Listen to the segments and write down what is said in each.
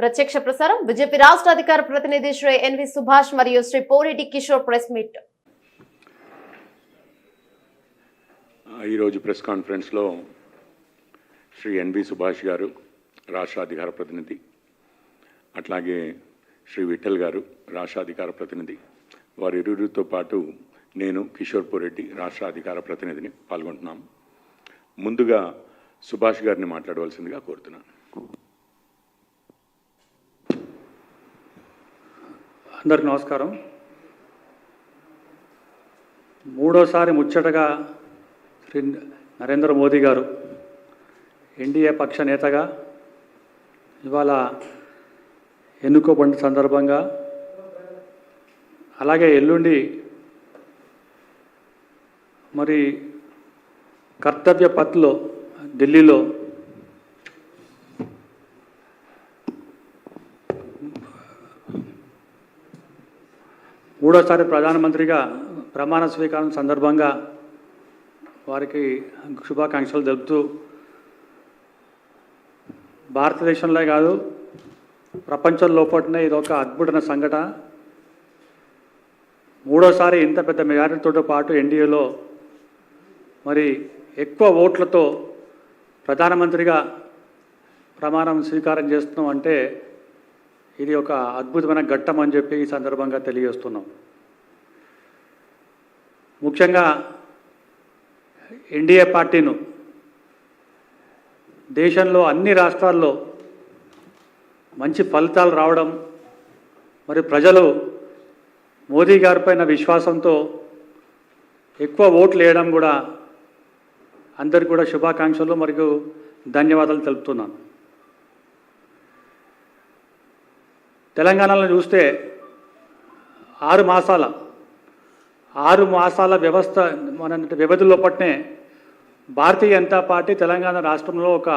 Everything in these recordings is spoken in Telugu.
ప్రత్యక్ష ప్రసారం బీజేపీ రాష్ట్ర అధికార ప్రతినిధి శ్రీ ఎన్వి సుభాష్ మరియు శ్రీ పోరెడ్డి కిషోర్ ప్రెస్ మీట్. ఈరోజు ప్రెస్ కాన్ఫరెన్స్లో శ్రీ ఎన్వి సుభాష్ గారు రాష్ట్ర అధికార ప్రతినిధి అట్లాగే శ్రీ విఠల్ గారు రాష్ట్ర అధికార ప్రతినిధి వారి ఇరువురితో పాటు నేను కిషోర్ పోరెడ్డి రాష్ట్ర అధికార ప్రతినిధిని పాల్గొంటున్నాం. ముందుగా సుభాష్ గారిని మాట్లాడవలసిందిగా కోరుతున్నాను. అందరికి నమస్కారం. మూడోసారి ముచ్చటగా శ్రీ నరేంద్ర మోదీ గారు ఎన్డీఏ పక్ష నేతగా ఇవాళ ఎన్నుకోబడిన సందర్భంగా అలాగే ఎల్లుండి మరి కర్తవ్య పత్లో ఢిల్లీలో మూడోసారి ప్రధానమంత్రిగా ప్రమాణ స్వీకారం సందర్భంగా వారికి శుభాకాంక్షలు తెలుపుతూ భారతదేశంలో కాదు ప్రపంచం లోపలనే ఇది ఒక అద్భుతమైన సంఘటన. మూడోసారి ఇంత పెద్ద మెజారిటీతో పాటు ఎన్డీఏలో మరి ఎక్కువ ఓట్లతో ప్రధానమంత్రిగా ప్రమాణం స్వీకారం చేస్తున్నాం అంటే ఇది ఒక అద్భుతమైన ఘట్టం అని చెప్పి ఈ సందర్భంగా తెలియజేస్తున్నాం. ముఖ్యంగా ఎన్డీఏ పార్టీను దేశంలో అన్ని రాష్ట్రాల్లో మంచి ఫలితాలు రావడం మరి ప్రజలు మోదీ గారిపైన విశ్వాసంతో ఎక్కువ ఓట్లు వేయడం కూడా అందరికి కూడా శుభాకాంక్షలు మరియు ధన్యవాదాలు తెలుపుతున్నాను. తెలంగాణలో చూస్తే ఆరు మాసాల ఆరు మాసాల వ్యవస్థ మన వ్యవధిలో లోపట్నే భారతీయ జనతా పార్టీ తెలంగాణ రాష్ట్రంలో ఒక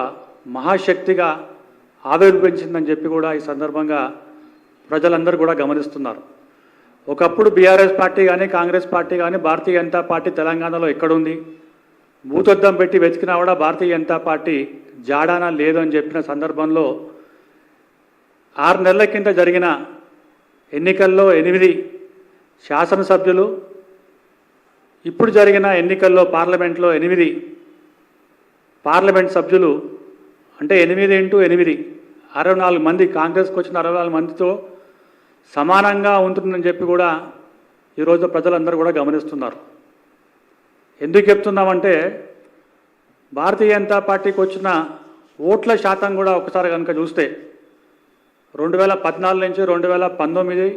మహాశక్తిగా ఆవిర్భవించిందని చెప్పి కూడా ఈ సందర్భంగా ప్రజలందరూ కూడా గమనిస్తున్నారు. ఒకప్పుడు బీఆర్ఎస్ పార్టీ కానీ కాంగ్రెస్ పార్టీ కానీ భారతీయ జనతా పార్టీ తెలంగాణలో ఎక్కడుంది? భూతద్దం పెట్టి వెతికినా కూడా భారతీయ జనతా పార్టీ జాడానా లేదు అని చెప్పిన సందర్భంలో ఆరు నెలల కింద జరిగిన ఎన్నికల్లో ఎనిమిది శాసనసభ్యులు ఇప్పుడు జరిగిన ఎన్నికల్లో పార్లమెంట్లో ఎనిమిది పార్లమెంట్ సభ్యులు అంటే ఎనిమిది ఇంటూ ఎనిమిది అరవై నాలుగు మంది కాంగ్రెస్కి వచ్చిన అరవై నాలుగు మందితో సమానంగా ఉంటుందని చెప్పి కూడా ఈరోజు ప్రజలందరూ కూడా గమనిస్తున్నారు. ఎందుకు చెప్తున్నామంటే భారతీయ జనతా పార్టీకి వచ్చిన ఓట్ల శాతం కూడా ఒకసారి కనుక చూస్తే రెండు వేల పద్నాలుగు నుంచి రెండు వేల పంతొమ్మిది